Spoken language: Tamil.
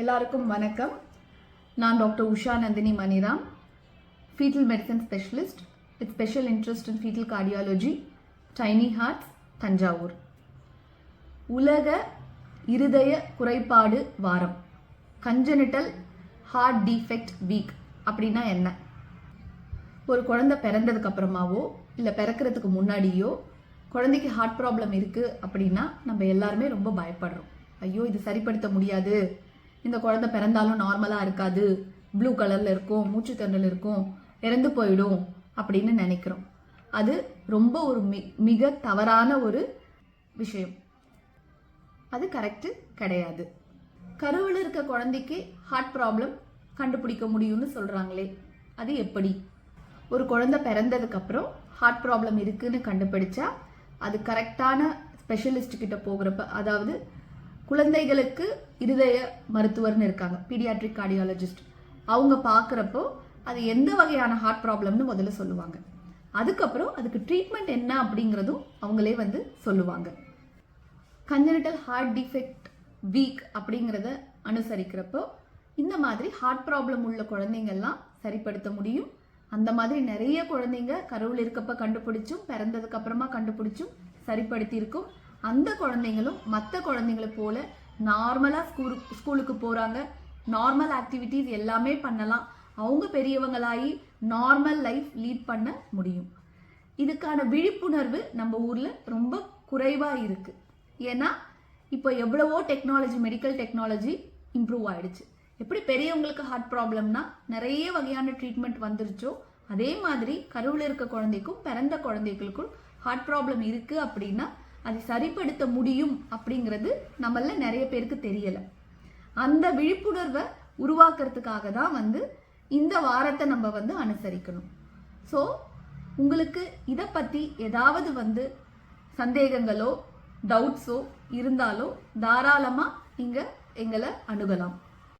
எல்லாருக்கும் வணக்கம். நான் doctor Usha Nandhini Maniram fetal medicine specialist with special interest in fetal cardiology tiny hearts Thanjavur உலக இருதய குறைபாடு வாரம். கஞ்சனிட்டல் ஹார்ட் டிஃபெக்ட் வீக் அப்படின்னா என்ன? ஒரு குழந்தை பிறந்ததுக்கு அப்புறமாவோ இல்லை பிறக்கிறதுக்கு முன்னாடியோ குழந்தைக்கு ஹார்ட் ப்ராப்ளம் இருக்குது அப்படின்னா நம்ம எல்லாருமே ரொம்ப பயப்படுறோம். ஐயோ இது சரிப்படுத்த முடியாது. இந்த குழந்தை பிறந்தாலும் நார்மலாக இருக்காது. ப்ளூ கலரில் இருக்கும் மூச்சு திணறல் இருக்கும் இறந்து போயிடும் அப்படின்னு நினைக்கிறோம். அது ரொம்ப ஒரு மி மிக தவறான ஒரு விஷயம். அது கரெக்டு கிடையாது. கருவில் இருக்க குழந்தைக்கு ஹார்ட் ப்ராப்ளம் கண்டுபிடிக்க முடியும்னு சொல்கிறாங்களே அது எப்படி? ஒரு குழந்தை பிறந்ததுக்கப்புறம் ஹார்ட் ப்ராப்ளம் இருக்குன்னு கண்டுபிடிச்சா அது கரெக்டான ஸ்பெஷலிஸ்ட் கிட்ட போகிறப்ப அதாவது குழந்தைகளுக்கு இருதய மருத்துவர்னு இருக்காங்க பீடியாட்ரிக் கார்டியாலஜிஸ்ட் அவங்க பார்க்குறப்போ அது எந்த வகையான ஹார்ட் ப்ராப்ளம்னு முதல்ல சொல்லுவாங்க. அதுக்கப்புறம் அதுக்கு ட்ரீட்மெண்ட் என்ன அப்படிங்கிறதும் அவங்களே வந்து சொல்லுவாங்க. கஞ்சனிட்டல் ஹார்ட் டிஃபெக்ட் வீக் அப்படிங்கிறத அனுசரிக்கிறப்போ இந்த மாதிரி ஹார்ட் ப்ராப்ளம் உள்ள குழந்தைங்கள்லாம் சரிப்படுத்த முடியும். அந்த மாதிரி நிறைய குழந்தைங்க கருவில் இருக்கப்ப கண்டுபிடிச்சும் பிறந்ததுக்கு அப்புறமா கண்டுபிடிச்சும் சரிப்படுத்தியிருக்கும். அந்த குழந்தைங்களும் மற்ற குழந்தைங்களை போல நார்மலாக ஸ்கூல் ஸ்கூலுக்கு போகிறாங்க நார்மல் ஆக்டிவிட்டீஸ் எல்லாமே பண்ணலாம். அவங்க பெரியவங்களாகி நார்மல் லைஃப் லீட் பண்ண முடியும். இதுக்கான விழிப்புணர்வு நம்ம ஊரில் ரொம்ப குறைவாக இருக்குது ஏன்னா இப்போ எவ்வளவோ டெக்னாலஜி மெடிக்கல் டெக்னாலஜி இம்ப்ரூவ் ஆயிடுச்சு. எப்படி பெரியவங்களுக்கு ஹார்ட் ப்ராப்ளம்னா நிறைய வகையான ட்ரீட்மெண்ட் வந்துருச்சோ அதே மாதிரி கருவில் இருக்க குழந்தைக்கும் பிறந்த குழந்தைகளுக்கும் ஹார்ட் ப்ராப்ளம் இருக்குது அப்படின்னா அதை சரிப்படுத்த முடியும் அப்படிங்கிறது நம்மள நிறைய பேருக்கு தெரியலை. அந்த விழிப்புணர்வை உருவாக்குறதுக்காக தான் வந்து இந்த வாரத்தை நம்ம வந்து அனுசரிக்கணும். ஸோ உங்களுக்கு இதை பற்றி ஏதாவது வந்து சந்தேகங்களோ டவுட்ஸோ இருந்தாலோ தாராளமாக நீங்கள் எங்களை அணுகலாம்.